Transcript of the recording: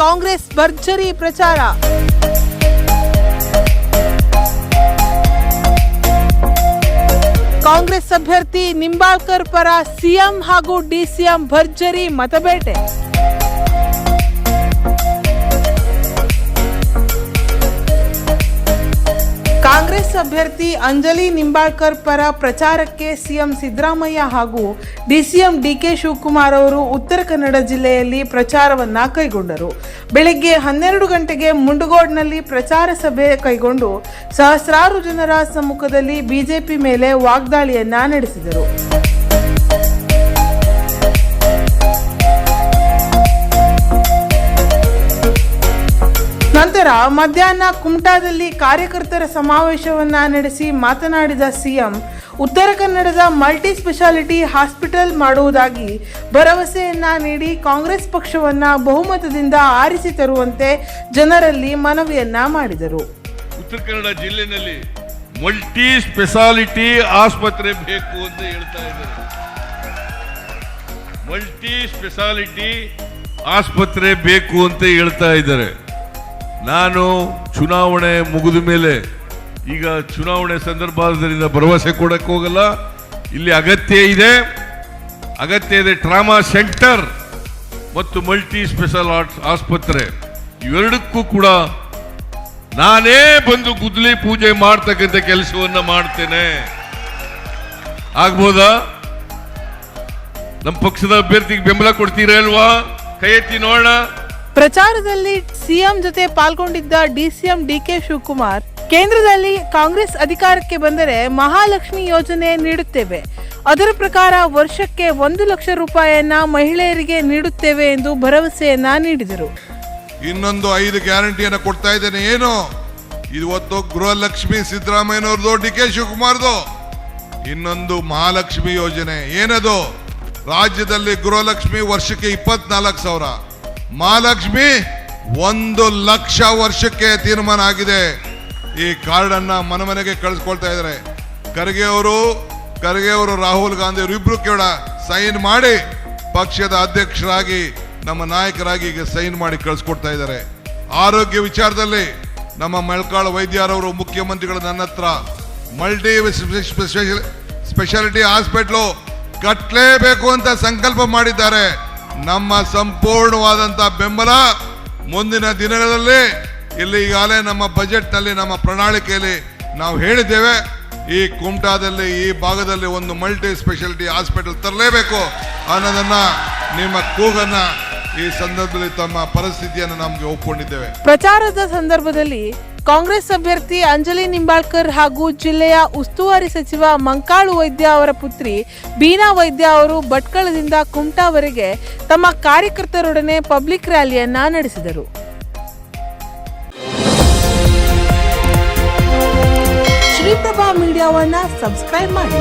ಕಾಂಗ್ರೆಸ್ ಭರ್ಜರಿ ಪ್ರಚಾರ. ಕಾಂಗ್ರೆಸ್ ಅಭ್ಯರ್ಥಿ ನಿಂಬಾಳ್ಕರ್ ಪರ ಸಿಎಂ ಹಾಗೂ ಡಿಸಿಎಂ ಭರ್ಜರಿ ಮತಬೇಟೆ. ಕಾಂಗ್ರೆಸ್ ಅಭ್ಯರ್ಥಿ ಅಂಜಲಿ ನಿಂಬಾಳ್ಕರ್ ಪರ ಪ್ರಚಾರಕ್ಕೆ ಸಿಎಂ ಸಿದ್ದರಾಮಯ್ಯ ಹಾಗೂ ಡಿಸಿಎಂ ಡಿಕೆ ಶಿವಕುಮಾರ್ ಅವರು ಉತ್ತರ ಕನ್ನಡ ಜಿಲ್ಲೆಯಲ್ಲಿ ಪ್ರಚಾರವನ್ನ ಕೈಗೊಂಡರು. ಬೆಳಗ್ಗೆ ಹನ್ನೆರಡು ಗಂಟೆಗೆ ಮುಂಡಗೋಡ್ನಲ್ಲಿ ಪ್ರಚಾರ ಸಭೆ ಕೈಗೊಂಡು ಸಹಸ್ರಾರು ಜನರ ಸಮ್ಮುಖದಲ್ಲಿ ಬಿಜೆಪಿ ಮೇಲೆ ವಾಗ್ದಾಳಿಯನ್ನ ನಡೆಸಿದರು. ಮಧ್ಯಾಹ್ನ ಕುಮಟಾದಲ್ಲಿ ಕಾರ್ಯಕರ್ತರ ಸಮಾವೇಶವನ್ನ ನಡೆಸಿ ಮಾತನಾಡಿದ ಸಿಎಂ, ಉತ್ತರ ಕನ್ನಡದ ಮಲ್ಟಿ ಸ್ಪೆಷಾಲಿಟಿ ಹಾಸ್ಪಿಟಲ್ ಮಾಡುವುದಾಗಿ ಭರವಸೆಯನ್ನ ನೀಡಿ ಕಾಂಗ್ರೆಸ್ ಪಕ್ಷವನ್ನ ಬಹುಮತದಿಂದ ಆರಿಸಿ ತರುವಂತೆ ಜನರಲ್ಲಿ ಮನವಿಯನ್ನ ಮಾಡಿದರು. ಉತ್ತರ ಕನ್ನಡ ಜಿಲ್ಲೆಯಲ್ಲಿ ಮಲ್ಟಿ ಸ್ಪೆಷಾಲಿಟಿ ಆಸ್ಪತ್ರೆ ಬೇಕು ಅಂತ ಹೇಳ್ತಾ ಇದ್ದಾರೆ. ಮಲ್ಟಿ ಸ್ಪೆಷಾಲಿಟಿ ಆಸ್ಪತ್ರೆ ಬೇಕು ಅಂತ ಹೇಳ್ತಾ ಇದ್ದಾರೆ. ನಾನು ಚುನಾವಣೆ ಮುಗಿದ ಮೇಲೆ ಈಗ ಚುನಾವಣೆ ಸಂದರ್ಭದಿಂದ ಭರವಸೆ ಕೊಡಕ್ಕೆ ಹೋಗಲ್ಲ. ಇಲ್ಲಿ ಅಗತ್ಯ ಇದೆ. ಅಗತ್ಯ ಇದೆ ಟ್ರಾಮಾ ಸೆಂಟರ್ ಮತ್ತು ಮಲ್ಟಿ ಸ್ಪೆಷಲ್ ಆಸ್ಪತ್ರೆ. ಇವೆರಡಕ್ಕೂ ಕೂಡ ನಾನೇ ಬಂದು ಗುದ್ಲಿ ಪೂಜೆ ಮಾಡ್ತಕ್ಕಂಥ ಕೆಲಸವನ್ನ ಮಾಡ್ತೇನೆ. ಆಗ್ಬೋದಾ? ನಮ್ಮ ಪಕ್ಷದ ಅಭ್ಯರ್ಥಿಗೆ ಬೆಂಬಲ ಕೊಡ್ತೀರಾ ಅಲ್ವಾ? ಕೈ ಎತ್ತಿ ನೋಡೋಣ. ಪ್ರಚಾರದಲ್ಲಿ ಸಿಎಂ ಜೊತೆ ಪಾಲ್ಗೊಂಡಿದ್ದ ಡಿಸಿಎಂ ಡಿಕೆ ಶಿವಕುಮಾರ್, ಕೇಂದ್ರದಲ್ಲಿ ಕಾಂಗ್ರೆಸ್ ಅಧಿಕಾರಕ್ಕೆ ಬಂದರೆ ಮಹಾಲಕ್ಷ್ಮಿ ಯೋಜನೆ ನೀಡುತ್ತೇವೆ. ಅದರ ಪ್ರಕಾರ ವರ್ಷಕ್ಕೆ ಒಂದು ಲಕ್ಷ ರೂಪಾಯಿಯನ್ನ ಮಹಿಳೆಯರಿಗೆ ನೀಡುತ್ತೇವೆ ಎಂದು ಭರವಸೆಯನ್ನ ನೀಡಿದರು. ಇನ್ನೊಂದು ಐದು ಗ್ಯಾರಂಟಿಯನ್ನು ಕೊಡ್ತಾ ಇದ್ದೇನೆ. ಏನು? ಇವತ್ತು ಗೃಹಲಕ್ಷ್ಮಿ ಸಿದ್ದರಾಮಯ್ಯನವ್ರದ್ದು ಡಿ ಕೆ ಶಿವಕುಮಾರ್ದು. ಇನ್ನೊಂದು ಮಹಾಲಕ್ಷ್ಮಿ ಯೋಜನೆ. ಏನದು? ರಾಜ್ಯದಲ್ಲಿ ಗೃಹಲಕ್ಷ್ಮಿ ವರ್ಷಕ್ಕೆ ಇಪ್ಪತ್ನಾಲ್ಕು ಸಾವಿರ. ಮಹಾಲಕ್ಷ್ಮಿ, ಒಂದು ಲಕ್ಷ ವರ್ಷಕ್ಕೆ ತೀರ್ಮಾನ ಆಗಿದೆ. ಈ ಕಾರ್ಡ್ ಅನ್ನ ಮನೆ ಮನೆಗೆ ಕಳಿಸ್ಕೊಳ್ತಾ ಇದ್ದಾರೆ. ಖರ್ಗೆ ಅವರು ಖರ್ಗೆ ಅವರು ರಾಹುಲ್ ಗಾಂಧಿ ಅವರು ಇಬ್ರು ಕೂಡ ಸೈನ್ ಮಾಡಿ ಪಕ್ಷದ ಅಧ್ಯಕ್ಷರಾಗಿ, ನಮ್ಮ ನಾಯಕರಾಗಿ ಈಗ ಸೈನ್ ಮಾಡಿ ಕಳಿಸ್ಕೊಡ್ತಾ ಇದ್ದಾರೆ. ಆರೋಗ್ಯ ವಿಚಾರದಲ್ಲಿ ನಮ್ಮ ಮೆಳ್ಕಾಳ ವೈದ್ಯರವರು ಮುಖ್ಯಮಂತ್ರಿಗಳು ನನ್ನ ಹತ್ರ ಮಲ್ಟಿ ಸ್ಪೆಷಾಲಿಟಿ ಹಾಸ್ಪಿಟ್ಲು ಕಟ್ಟಲೇಬೇಕು ಅಂತ ಸಂಕಲ್ಪ ಮಾಡಿದ್ದಾರೆ. ನಮ್ಮ ಸಂಪೂರ್ಣವಾದಂಥ ಬೆಂಬಲ ಮುಂದಿನ ದಿನಗಳಲ್ಲಿ ಇಲ್ಲಿ ಈಗಾಗಲೇ ನಮ್ಮ ಬಜೆಟ್ನಲ್ಲಿ, ನಮ್ಮ ಪ್ರಣಾಳಿಕೆಯಲ್ಲಿ ನಾವು ಹೇಳಿದ್ದೇವೆ. ಈ ಕುಮಟಾದಲ್ಲಿ, ಈ ಭಾಗದಲ್ಲಿ ಒಂದು ಮಲ್ಟಿ ಸ್ಪೆಷಾಲಿಟಿ ಹಾಸ್ಪಿಟಲ್ ತರಲೇಬೇಕು ಅನ್ನೋದನ್ನು ನಿಮ್ಮ ಕೂಗನ್ನ ಈ ಸಂದರ್ಭದಲ್ಲಿ ತಮ್ಮ ಪರಿಸ್ಥಿತಿಯನ್ನು ನಮಗೆ ಒಪ್ಪಿಕೊಂಡಿದ್ದೇವೆ ಪ್ರಚಾರದ ಸಂದರ್ಭದಲ್ಲಿ ಕಾಂಗ್ರೆಸ್ ಅಭ್ಯರ್ಥಿ ಅಂಜಲಿ ನಿಂಬಾಳ್ಕರ್ ಹಾಗೂ ಜಿಲ್ಲೆಯ ಉಸ್ತುವಾರಿ ಸಚಿವ ಮಂಕಾಳು ವೈದ್ಯ ಅವರ ಪುತ್ರಿ ಬೀನಾ ವೈದ್ಯ ಅವರು ಭಟ್ಕಳದಿಂದ ಕುಮಟಾವರೆಗೆ ತಮ್ಮ ಕಾರ್ಯಕರ್ತರೊಡನೆ ಪಬ್ಲಿಕ್ ರ್ಯಾಲಿಯನ್ನ ನಡೆಸಿದರು. ಶ್ರೀಪ್ರಭಾ ಮೀಡಿಯಾವನ್ನ ಸಬ್ಸ್ಕ್ರೈಬ್ ಮಾಡಿ.